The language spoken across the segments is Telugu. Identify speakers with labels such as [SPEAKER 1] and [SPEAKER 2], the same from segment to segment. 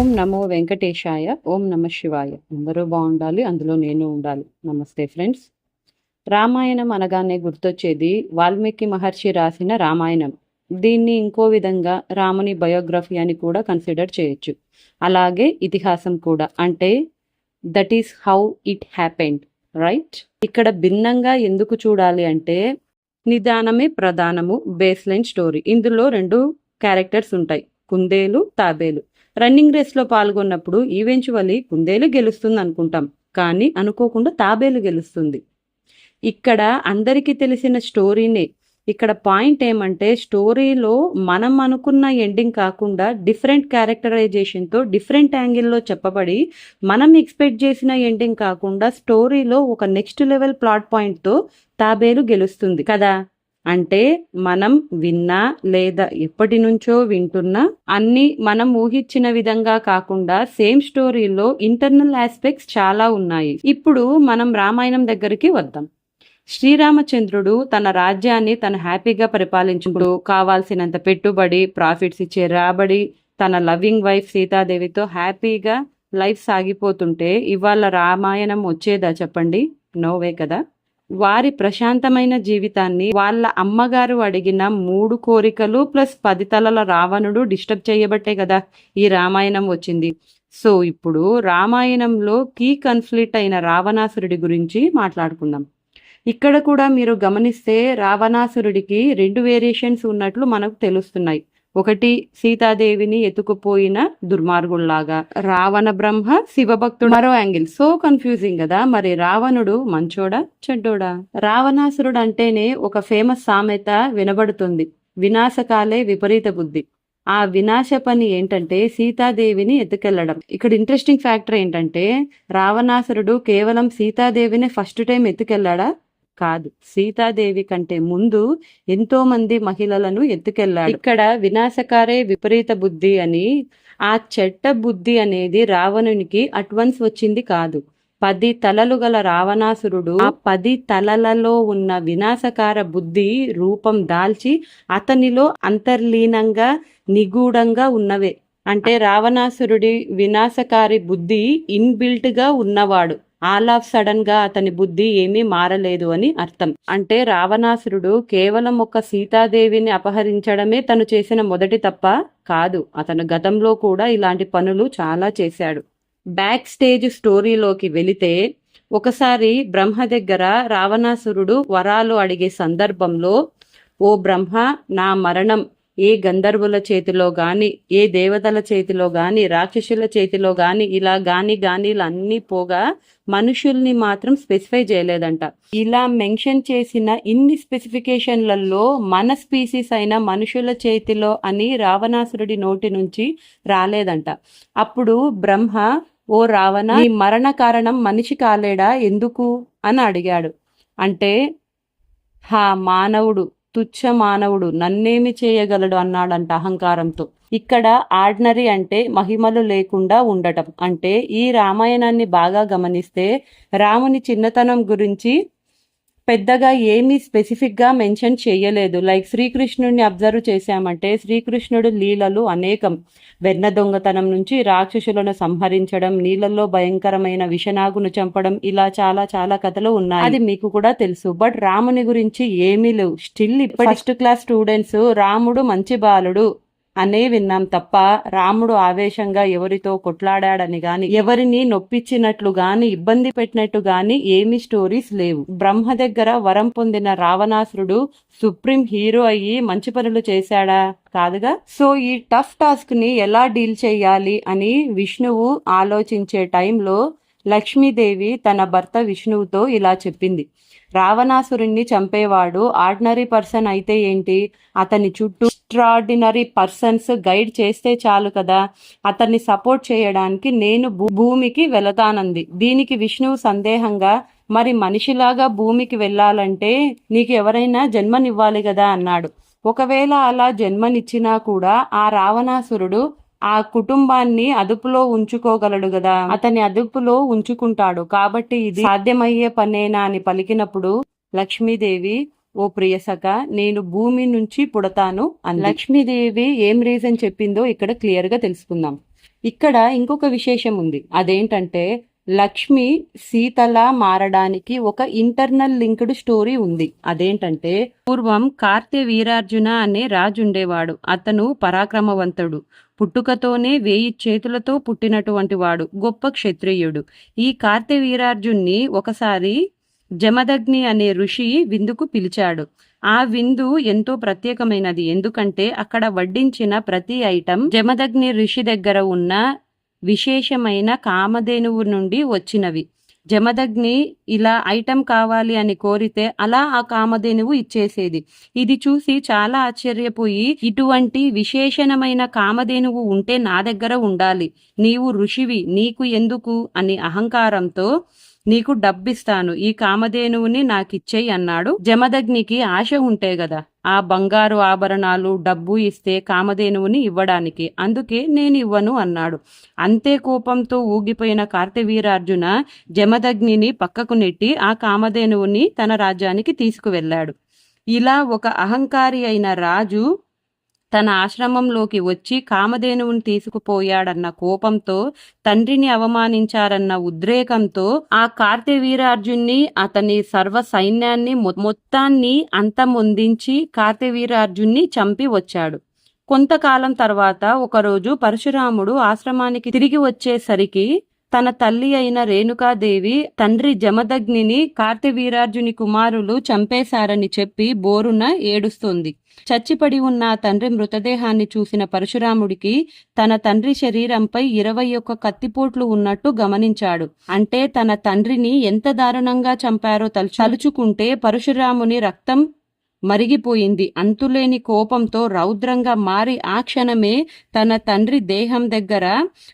[SPEAKER 1] ఓం నమో వెంకటేశాయ ఓం నమ శివాయ. అందరూ బాగుండాలి అందులో నేను ఉండాలి. నమస్తే ఫ్రెండ్స్. రామాయణం అనగానే గుర్తొచ్చేది వాల్మీకి మహర్షి రాసిన రామాయణం. దీన్ని ఇంకో విధంగా రాముని బయోగ్రఫీ అని కూడా కన్సిడర్ చేయొచ్చు. అలాగే ఇతిహాసం కూడా. అంటే that is how it happened right? ఇక్కడ భిన్నంగా ఎందుకు చూడాలి అంటే నిదానమే ప్రధానము బేస్ లైన్ స్టోరీ. ఇందులో రెండు క్యారెక్టర్స్ ఉంటాయి. కుందేలు తాబేలు. రన్నింగ్ రేస్లో పాల్గొన్నప్పుడు ఈవెంచువలీ కుందేలు గెలుస్తుంది అనుకుంటాం కానీ అనుకోకుండా తాబేలు గెలుస్తుంది. ఇక్కడ అందరికీ తెలిసిన స్టోరీనే. ఇక్కడ పాయింట్ ఏమంటే స్టోరీలో మనం అనుకున్న ఎండింగ్ కాకుండా డిఫరెంట్ క్యారెక్టరైజేషన్తో డిఫరెంట్ యాంగిల్లో చెప్పబడి మనం ఎక్స్పెక్ట్ చేసిన ఎండింగ్ కాకుండా స్టోరీలో ఒక నెక్స్ట్ లెవెల్ ప్లాట్ పాయింట్తో తాబేలు గెలుస్తుంది కదా. అంటే మనం విన్నా లేదా ఎప్పటి నుంచో వింటున్నా అన్ని మనం ఊహించిన విధంగా కాకుండా సేమ్ స్టోరీలో ఇంటర్నల్ ఆస్పెక్ట్స్ చాలా ఉన్నాయి. ఇప్పుడు మనం రామాయణం దగ్గరికి వద్దాం. శ్రీరామచంద్రుడు తన రాజ్యాన్ని తను హ్యాపీగా పరిపాలించుకుడు కావాల్సినంత పెట్టుబడి ప్రాఫిట్స్ ఇచ్చే రాబడి తన లవింగ్ వైఫ్ సీతాదేవితో హ్యాపీగా లైఫ్ సాగిపోతుంటే ఇవాళ రామాయణం వచ్చేదా చెప్పండి? నోవే కదా? వారి ప్రశాంతమైన జీవితాన్ని వాళ్ళ అమ్మగారు అడిగిన మూడు కోరికలు ప్లస్ పది తలల రావణుడు డిస్టర్బ్ చేయబట్టే కదా ఈ రామాయణం వచ్చింది. సో ఇప్పుడు రామాయణంలో కీ కన్ఫ్లిక్ట్ అయిన రావణాసురుడి గురించి మాట్లాడుకుందాం. ఇక్కడ కూడా మీరు గమనిస్తే రావణాసురుడికి రెండు వేరియేషన్స్ ఉన్నట్లు మనకు తెలుస్తున్నాయి. ఒకటి సీతాదేవిని ఎత్తుకుపోయిన దుర్మార్గుల్లాగా. రావణ బ్రహ్మ శివభక్తుడు. మరో యాంగిల్. సో కన్ఫ్యూజింగ్ కదా. మరి రావణుడు మంచోడా చెడ్డోడా? రావణాసురుడు అంటేనే ఒక ఫేమస్ సామెత వినబడుతుంది. వినాశకాలే విపరీత బుద్ధి. ఆ వినాశ పని ఏంటంటే సీతాదేవిని ఎత్తుకెళ్ళడం. ఇక్కడ ఇంట్రెస్టింగ్ ఫ్యాక్టర్ ఏంటంటే రావణాసురుడు కేవలం సీతాదేవిని ఫస్ట్ టైం ఎత్తుకెళ్ళాడా? కాదు. సీతాదేవి కంటే ముందు ఎంతో మంది మహిళలను ఎత్తుకెళ్ళాడు ఇక్కడ వినాశకారే విపరీత బుద్ధి అని ఆ చెట్ట బుద్ధి అనేది రావణునికి అడ్వాన్స్ వచ్చింది కాదు. పది తలలు గల రావణాసురుడు ఆ పది తలలలో ఉన్న వినాశకార బుద్ధి రూపం దాల్చి అతనిలో అంతర్లీనంగా నిగూఢంగా ఉన్నవే. అంటే రావణాసురుడి వినాశకారి బుద్ధి ఇన్బిల్ట్గా ఉన్నవాడు. ఆల్ ఆఫ్ సడన్గా అతని బుద్ధి ఏమీ మారలేదు అని అర్థం. అంటే రావణాసురుడు కేవలం ఒక సీతాదేవిని అపహరించడమే తను చేసిన మొదటి తప్ప కాదు. అతను గతంలో కూడా ఇలాంటి పనులు చాలా చేశాడు. బ్యాక్ స్టేజ్ స్టోరీలోకి వెళితే ఒకసారి బ్రహ్మ దగ్గర రావణాసురుడు వరాలు అడిగే సందర్భంలో ఓ బ్రహ్మ నా మరణం ఏ గంధర్వుల చేతిలో గాని ఏ దేవతల చేతిలో గాని రాక్షసుల చేతిలో గాని ఇలా గాని ఇలా అన్ని పోగా మనుషుల్ని మాత్రం స్పెసిఫై చేయలేదంట. ఇలా మెన్షన్ చేసిన ఇన్ని స్పెసిఫికేషన్లలో మన స్పీసీస్ అయిన మనుషుల చేతిలో అని రావణాసురుడి నోటి నుంచి రాలేదంట. అప్పుడు బ్రహ్మ ఓ రావణ ఈ మరణ కారణం మనిషి కాలేడా? ఎందుకు? అని అడిగాడు. అంటే హా మానవుడు తుచ్చ మానవుడు నన్నేమి చేయగలడు అన్నాడంట అహంకారంతో. ఇక్కడ ఆర్డినరీ అంటే మహిమలు లేకుండా ఉండటం. అంటే ఈ రామాయణాన్ని బాగా గమనిస్తే రాముని చిన్నతనం గురించి పెద్దగా ఏమీ స్పెసిఫిక్గా మెన్షన్ చేయలేదు. లైక్ శ్రీకృష్ణుడిని అబ్జర్వ్ చేశామంటే శ్రీకృష్ణుడు లీలలు అనేకం. వెన్న దొంగతనం నుంచి రాక్షసులను సంహరించడం నీళ్ళల్లో భయంకరమైన విషనాగును చంపడం ఇలా చాలా చాలా కథలు ఉన్నాయి. అది మీకు కూడా తెలుసు. బట్ రాముని గురించి ఏమీ లేవు. స్టిల్ ఇప్పటి ఫస్ట్ క్లాస్ స్టూడెంట్స్ రాముడు మంచి బాలుడు. అనే విన్నాం తప్ప రాముడు ఆవేశంగా ఎవరితో కొట్లాడాడని గాని ఎవరిని నొప్పించినట్లు గాని ఇబ్బంది పెట్టినట్టు గాని ఏమి స్టోరీస్ లేవు. బ్రహ్మ దగ్గర వరం పొందిన రావణాసురుడు సుప్రీం హీరో అయ్యి మంచి పనులు చేశాడా? కాదుగా? సో ఈ టఫ్ టాస్క్ని ఎలా డీల్ చేయాలి అని విష్ణువు ఆలోచించే టైంలో లక్ష్మీదేవి తన భర్త విష్ణువుతో ఇలా చెప్పింది. రావణాసురుణ్ణి చంపేవాడు ఆర్డినరీ పర్సన్ అయితే ఏంటి? అతని చుట్టూ ఎక్స్ట్రాడినరీ పర్సన్స్ గైడ్ చేస్తే చాలు కదా. అతన్ని సపోర్ట్ చేయడానికి నేను భూమికి వెళతానంది. దీనికి విష్ణువు సందేహంగా మరి మనిషిలాగా భూమికి వెళ్ళాలంటే నీకు ఎవరైనా జన్మనివ్వాలి కదా అన్నాడు. ఒకవేళ అలా జన్మనిచ్చినా కూడా ఆ రావణాసురుడు ఆ కుటుంబాన్ని అదుపులో ఉంచుకోగలడు కదా అతని అదుపులో ఉంచుకుంటాడు. కాబట్టి ఇది సాధ్యమయ్యే పనేనా అని పలికినప్పుడు లక్ష్మీదేవి ఓ ప్రియసక నేను భూమి నుంచి పుడతాను అని లక్ష్మీదేవి ఏం రీజన్ చెప్పిందో ఇక్కడ క్లియర్గా తెలుసుకుందాం. ఇక్కడ ఇంకొక విశేషం ఉంది. అదేంటంటే లక్ష్మి సీతలా మారడానికి ఒక ఇంటర్నల్ లింక్డ్ స్టోరీ ఉంది. అదేంటంటే పూర్వం కార్తె వీరార్జున అనే రాజు ఉండేవాడు అతను పరాక్రమవంతుడు. పుట్టుకతోనే వేయి చేతులతో పుట్టినటువంటి వాడు. గొప్ప క్షత్రియుడు. ఈ కార్తె వీరార్జున్ని ఒకసారి జమదగ్ని అనే ఋషి విందుకు పిలిచాడు. ఆ విందు ఎంతో ప్రత్యేకమైనది. ఎందుకంటే అక్కడ వడ్డించిన ప్రతి ఐటెం జమదగ్ని ఋషి దగ్గర ఉన్న విశేషమైన కామధేనువు నుండి వచ్చినవి. జమదగ్ని ఇలా ఐటెం కావాలి అని కోరితే అలా ఆ కామధేనువు ఇచ్చేసేది. ఇది చూసి చాలా ఆశ్చర్యపోయి ఇటువంటి విశేషణమైన కామధేనువు ఉంటే నా దగ్గర ఉండాలి. నీవు ఋషివి నీకు ఎందుకు? అని అహంకారంతో నీకు డబ్బిస్తాను ఈ కామధేనువుని నాకిచ్చేయి అన్నాడు. జమదగ్నికి ఆశ ఉంటే కదా ఆ బంగారు ఆభరణాలు డబ్బు ఇస్తే కామధేనువుని ఇవ్వడానికి. అందుకే నేను ఇవ్వను అన్నాడు. అంతే కోపంతో ఊగిపోయిన కార్తవీరార్జున జమదగ్నిని పక్కకు నెట్టి ఆ కామధేనువుని తన రాజ్యానికి తీసుకువెళ్ళాడు. ఇలా ఒక అహంకారి అయిన రాజు తన ఆశ్రమంలోకి వచ్చి కామధేనువుని తీసుకుపోయాడన్న కోపంతో తండ్రిని అవమానించారన్న ఉద్రేకంతో ఆ కార్తవీరార్జున్ని అతని సర్వ సైన్యాన్ని మొత్తాన్ని అంతమొందించి కార్తవీరార్జున్ని చంపి వచ్చాడు. కొంతకాలం తర్వాత ఒకరోజు పరశురాముడు ఆశ్రమానికి తిరిగి వచ్చేసరికి తన తల్లి అయిన రేణుకాదేవి తండ్రి జమదగ్నిని కార్తివీరార్జుని కుమారులు చంపేశారని చెప్పి బోరున ఏడుస్తుంది. చచ్చిపడి ఉన్న తండ్రి మృతదేహాన్ని చూసిన పరశురాముడికి తన తండ్రి శరీరంపై ఇరవై ఒక్క కత్తిపోట్లు ఉన్నట్టు గమనించాడు. అంటే తన తండ్రిని ఎంత దారుణంగా చంపారో తలుచుకుంటే పరశురాముని రక్తం మరిగిపోయింది. అంతులేని కోపంతో రౌద్రంగా మారి ఆ క్షణమే తన తండ్రి దేహం దగ్గర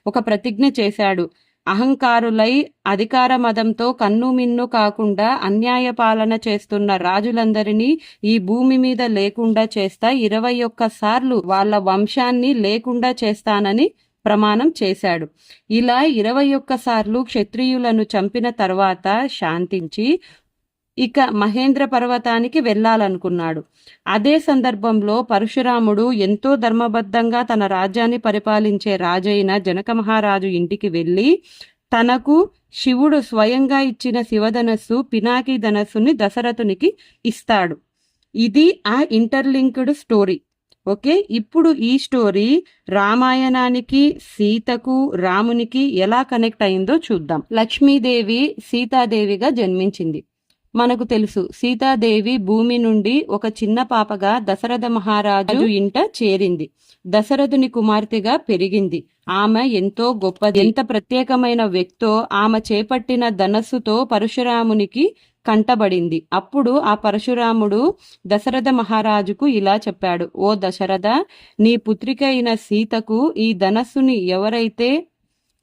[SPEAKER 1] ఒక ప్రతిజ్ఞ చేశాడు. అహంకారులై అధికార మదంతో కన్నుమిన్ను కాకుండా అన్యాయ పాలన చేస్తున్న రాజులందరినీ ఈ భూమి మీద లేకుండా చేస్తా ఇరవై ఒక్కసార్లు వాళ్ళ వంశాన్ని లేకుండా చేస్తానని ప్రమాణం చేశాడు. ఇలా ఇరవై ఒక్కసార్లు క్షత్రియులను చంపిన తర్వాత శాంతించి ఇక మహేంద్ర పర్వతానికి వెళ్ళాలనుకున్నాడు. అదే సందర్భంలో పరశురాముడు ఎంతో ధర్మబద్ధంగా తన రాజ్యాన్ని పరిపాలించే రాజైన జనక మహారాజు ఇంటికి వెళ్ళి తనకు శివుడు స్వయంగా ఇచ్చిన శివధనస్సు పినాకి ధనస్సుని దశరథునికి ఇస్తాడు. ఇది ఆ ఇంటర్లింక్డ్ స్టోరీ. ఓకే? ఇప్పుడు ఈ స్టోరీ రామాయణానికి సీతకు రామునికి ఎలా కనెక్ట్ అయిందో చూద్దాం. లక్ష్మీదేవి సీతాదేవిగా జన్మించింది. మనకు తెలుసు. సీతాదేవి భూమి నుండి ఒక చిన్న పాపగా దశరథ మహారాజు ఇంట చేరింది. దశరథుని కుమార్తెగా పెరిగింది. ఆమె ఎంతో గొప్పది. ఎంత ప్రత్యేకమైన వ్యక్తో ఆమె చేపట్టిన ధనస్సుతో పరశురామునికి కంటబడింది. అప్పుడు ఆ పరశురాముడు దశరథ మహారాజుకు ఇలా చెప్పాడు. ఓ దశరథ నీ పుత్రిక అయిన సీతకు ఈ ధనస్సుని ఎవరైతే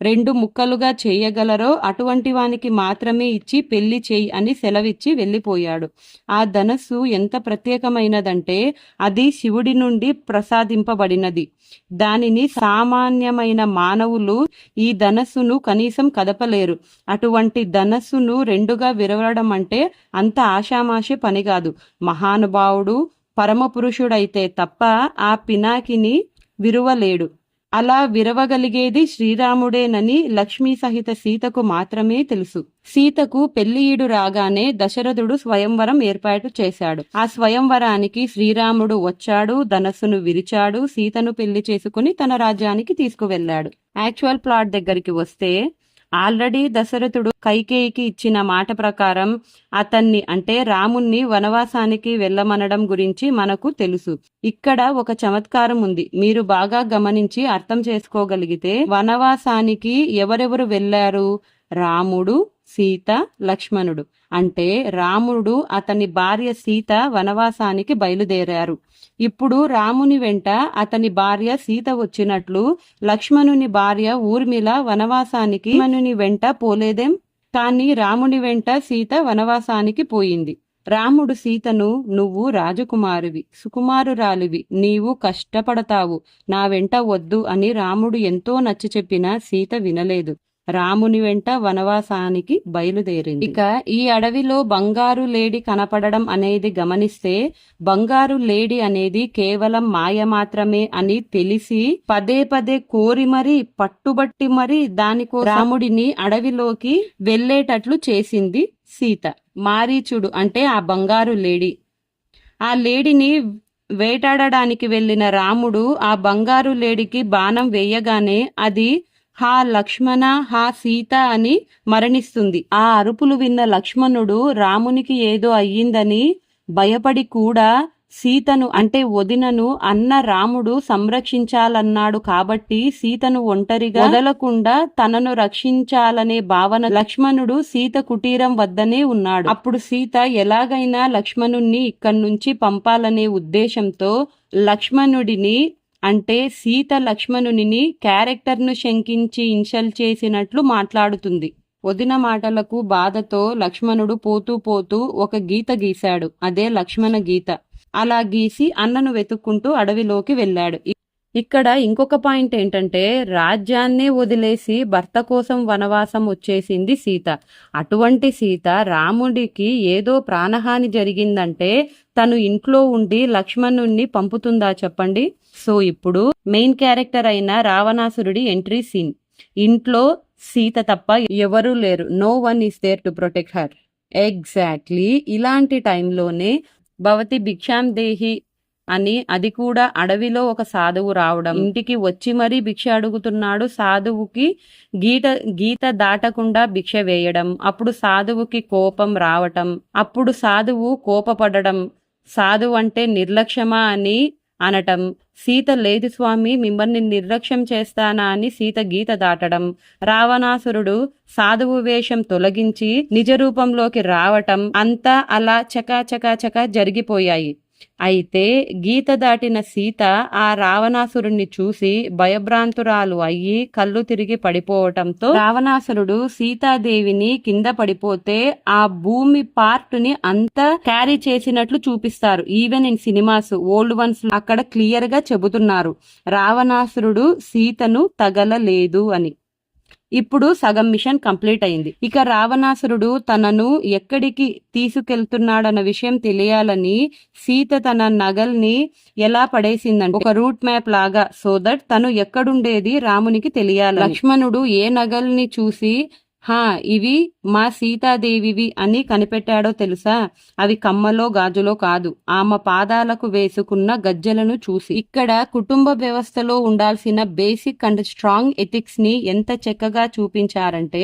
[SPEAKER 1] రెండు ముక్కలుగా చేయగలరో అటువంటి వానికి మాత్రమే ఇచ్చి పెళ్ళి చేయి అని సెలవిచ్చి వెళ్ళిపోయాడు. ఆ ధనస్సు ఎంత ప్రత్యేకమైనదంటే అది శివుడి నుండి ప్రసాదింపబడినది. దానిని సామాన్యమైన మానవులు ఈ ధనస్సును కనీసం కదపలేరు. అటువంటి ధనస్సును రెండుగా విరవడం అంటే అంత ఆషామాషి పని కాదు. మహానుభావుడు పరమపురుషుడైతే తప్ప ఆ పినాకిని విరువలేడు. అలా విరవగలిగేది శ్రీరాముడేనని లక్ష్మీ సహిత సీతకు మాత్రమే తెలుసు. సీతకు పెళ్ళియుడు రాగానే దశరథుడు స్వయంవరం ఏర్పాటు చేశాడు. ఆ స్వయంవరానికి శ్రీరాముడు వచ్చాడు ధనస్సును విరిచాడు సీతను పెళ్ళి చేసుకుని తన రాజ్యానికి తీసుకువెళ్ళాడు యాక్చువల్ ప్లాట్ దగ్గరికి వస్తే ఆల్రెడీ దశరథుడు కైకేయికి ఇచ్చిన మాట ప్రకారం అతన్ని అంటే రాముణ్ణి వనవాసానికి వెళ్ళమనడం గురించి మనకు తెలుసు. ఇక్కడ ఒక చమత్కారం ఉంది. మీరు బాగా గమనించి అర్థం చేసుకోగలిగితే వనవాసానికి ఎవరెవరు వెళ్ళారు? రాముడు సీత లక్ష్మణుడు. అంటే రాముడు అతని భార్య సీత వనవాసానికి బయలుదేరారు. ఇప్పుడు రాముని వెంట అతని భార్య సీత వచ్చినట్లు లక్ష్మణుని భార్య ఊర్మిళ వనవాసానికి లక్ష్మణుని వెంట పోలేదేం? కాని రాముని వెంట సీత వనవాసానికి పోయింది. రాముడు సీతను నువ్వు రాజకుమారివి సుకుమారురాలివి నీవు కష్టపడతావు నా వెంట వద్దు అని రాముడు ఎంతో నచ్చ చెప్పినా సీత వినలేదు. రాముని వెంట వనవాసానికి బయలుదేరింది. ఇక ఈ అడవిలో బంగారు లేడి కనపడడం అనేది గమనిస్తే బంగారు లేడి అనేది కేవలం మాయ మాత్రమే అని తెలిసి పదే పదే కోరి మరీ పట్టుబట్టి మరీ దానికో రాముడిని అడవిలోకి వెళ్ళేటట్లు చేసింది సీత. మారీచుడు అంటే ఆ బంగారు లేడి. ఆ లేడిని వేటాడడానికి వెళ్ళిన రాముడు ఆ బంగారు లేడికి బాణం వేయగానే అది హా లక్ష్మణ హా సీత అని మరణిస్తుంది. ఆ అరుపులు విన్న లక్ష్మణుడు రామునికి ఏదో అయ్యిందని భయపడి కూడా సీతను అంటే వదినను అన్న రాముడు సంరక్షించాలన్నాడు కాబట్టి సీతను ఒంటరిగా వదలకుండా తనను రక్షించాలనే భావన లక్ష్మణుడు సీత కుటీరం వద్దనే ఉన్నాడు. అప్పుడు సీత ఎలాగైనా లక్ష్మణుణ్ణి ఇక్కడి నుంచి పంపాలనే ఉద్దేశంతో లక్ష్మణుడిని అంటే సీత లక్ష్మణుని క్యారెక్టర్ను శంకించి ఇన్సల్ట్ చేసినట్లు మాట్లాడుతుంది. వదిన మాటలకు బాధతో లక్ష్మణుడు పోతూ పోతూ ఒక గీత గీశాడు. అదే లక్ష్మణ గీత. అలా గీసి అన్నను వెతుక్కుంటూ అడవిలోకి వెళ్ళాడు. ఇక్కడ ఇంకొక పాయింట్ ఏంటంటే రాజ్యాన్నే వదిలేసి భర్త కోసం వనవాసం వచ్చేసింది సీత. అటువంటి సీత రాముడికి ఏదో ప్రాణహాని జరిగిందంటే తను ఇంట్లో ఉండి లక్ష్మణుణ్ణి పంపుతుందా చెప్పండి? సో ఇప్పుడు మెయిన్ క్యారెక్టర్ అయిన రావణాసురుడి ఎంట్రీ సీన్. ఇంట్లో సీత తప్ప ఎవరూ లేరు. No one is there to protect her. Exactly ఇలాంటి టైంలోనే భవతి భిక్షాం దేహి అని అది కూడా అడవిలో ఒక సాధువు రావడం. ఇంటికి వచ్చి మరీ భిక్ష అడుగుతున్నాడు. సాధువుకి గీత గీత దాటకుండా భిక్ష వేయడం. అప్పుడు సాధువుకి కోపం రావటం. అప్పుడు సాధువు కోపపడడం. సాధువు అంటే నిర్లక్ష్యమా అని అనటం. సీత లేదు స్వామి మిమ్మల్ని నిర్లక్ష్యం చేస్తానా అని సీత గీత దాటడం. రావణాసురుడు సాధువు వేషం తొలగించి నిజ రూపంలోకి రావటం. అంతా అలా చకా చకా చకా జరిగిపోయాయి. అయితే గీత దాటిన సీత ఆ రావణాసురుణ్ణి చూసి భయభ్రాంతురాలు అయ్యి కళ్ళు తిరిగి పడిపోవటంతో రావణాసురుడు సీతాదేవిని కింద పడిపోతే ఆ భూమి పార్ట్ని అంతా క్యారీ చేసినట్లు చూపిస్తారు. Even in cinemas old ones అక్కడ క్లియర్గా చెబుతున్నారు. రావణాసురుడు సీతను తగలలేదు అని. ఇప్పుడు సగం మిషన్ కంప్లీట్ అయింది. ఇక రావణాసురుడు తనను ఎక్కడికి తీసుకెళ్తున్నాడన్న విషయం తెలియాలని సీత తన నగల్ని ఎలా పడేసిందంటే ఒక రూట్ మ్యాప్ లాగా సో దట్ తను ఎక్కడుండేది రామునికి తెలియాలి లక్ష్మణుడు ఏ నగల్ని చూసి హా ఇవి మా సీతాదేవివి అని కనిపెట్టాడో తెలుసా? అవి కమ్మలో గాజులో కాదు. ఆమె పాదాలకు వేసుకున్న గజ్జలను చూసి ఇక్కడ కుటుంబ వ్యవస్థలో ఉండాల్సిన బేసిక్ అండ్ స్ట్రాంగ్ ఎథిక్స్ని ఎంత చక్కగా చూపించారంటే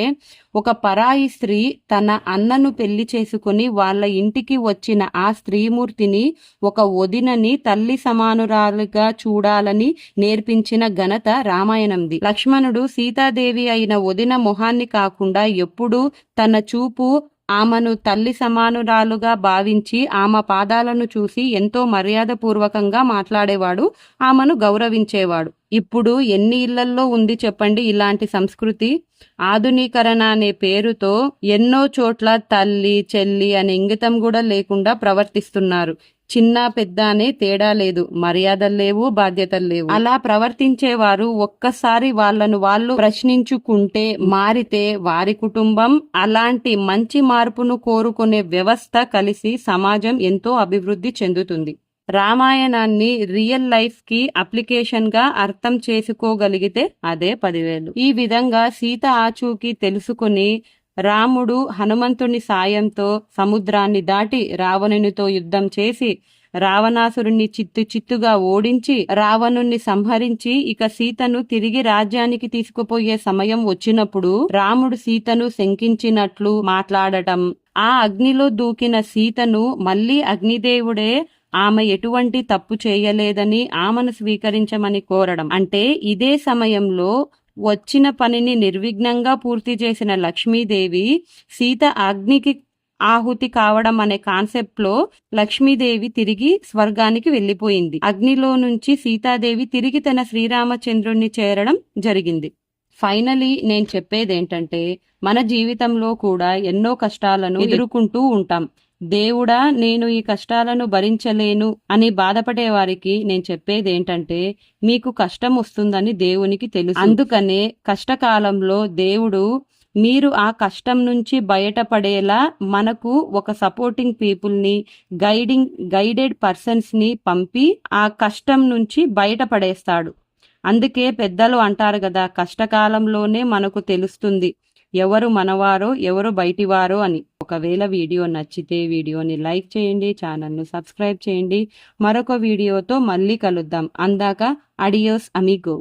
[SPEAKER 1] ఒక పరాయి స్త్రీ తన అన్నను పెళ్ళి చేసుకుని వాళ్ళ ఇంటికి వచ్చిన ఆ స్త్రీమూర్తిని ఒక వదినని తల్లి సమానురాలుగా చూడాలని నేర్పించిన ఘనత రామాయణంది. లక్ష్మణుడు సీతాదేవి అయిన వదిన మొహాన్ని కాకుండా ఎప్పుడూ తన చూపు ఆమెను తల్లి సమానురాలుగా భావించి ఆమె పాదాలను చూసి ఎంతో మర్యాదపూర్వకంగా మాట్లాడేవాడు ఆమెను గౌరవించేవాడు. ఇప్పుడు ఎన్ని ఇళ్ళల్లో ఉంది చెప్పండి ఇలాంటి సంస్కృతి? ఆధునీకరణ అనే పేరుతో ఎన్నో చోట్ల తల్లి చెల్లి అనే ఇంగితం కూడా లేకుండా ప్రవర్తిస్తున్నారు. చిన్న పెద్ద అనే తేడా లేదు మర్యాదలు లేవు బాధ్యతలు లేవు. అలా ప్రవర్తించేవారు ఒక్కసారి వాళ్ళను వాళ్ళు ప్రశ్నించుకుంటే మారితే వారి కుటుంబం అలాంటి మంచి మార్పును కోరుకునే వ్యవస్థ కలిసి సమాజం ఎంతో అభివృద్ధి చెందుతుంది. రామాయణాన్ని రియల్ లైఫ్కి అప్లికేషన్గా అర్థం చేసుకోగలిగితే అదే పదివేలు. ఈ విధంగా సీత ఆచూకీ తెలుసుకుని రాముడు హనుమంతుని సాయంతో సముద్రాన్ని దాటి రావణునితో యుద్ధం చేసి రావణాసురుణ్ణి చిత్తు చిత్తుగా ఓడించి రావణుణ్ణి సంహరించి ఇక సీతను తిరిగి రాజ్యానికి తీసుకుపోయే సమయం వచ్చినప్పుడు రాముడు సీతను శంకించినట్లు మాట్లాడటం. ఆ అగ్నిలో దూకిన సీతను మళ్ళీ అగ్నిదేవుడే ఆమె ఎటువంటి తప్పు చేయలేదని ఆమెను స్వీకరించమని కోరడం. అంటే ఇదే సమయంలో వచ్చిన పనిని నిర్విఘ్నంగా పూర్తి చేసిన లక్ష్మీదేవి సీత అగ్నికి ఆహుతి కావడం అనే కాన్సెప్ట్లో లక్ష్మీదేవి తిరిగి స్వర్గానికి వెళ్ళిపోయింది అగ్నిలో నుంచి సీతాదేవి తిరిగి తన శ్రీరామచంద్రుణ్ణి చేరడం జరిగింది. ఫైనలీ నేను చెప్పేది ఏంటంటే మన జీవితంలో కూడా ఎన్నో కష్టాలను ఎదుర్కొంటూ ఉంటాం. దేవుడా నేను ఈ కష్టాలను భరించలేను అని బాధపడే వారికి నేను చెప్పేది ఏంటంటే మీకు కష్టం వస్తుందని దేవునికి తెలుసు. అందుకనే కష్టకాలంలో దేవుడు మీరు ఆ కష్టం నుంచి బయటపడేలా మనకు ఒక సపోర్టింగ్ పీపుల్ని గైడింగ్ గైడెడ్ పర్సన్స్ని పంపి ఆ కష్టం నుంచి బయటపడేస్తాడు. అందుకే పెద్దలు అంటారు కదా కష్టకాలంలోనే మనకు తెలుస్తుంది. ఎవరు మనవారో ఎవరు బయటివారో అని. ఒకవేళ వీడియో నచ్చితే వీడియోని లైక్ చేయండి ఛానల్ను సబ్స్క్రైబ్ చేయండి. మరొక వీడియోతో మళ్ళీ కలుద్దాం. అందాక అడియోస్ అమిగో.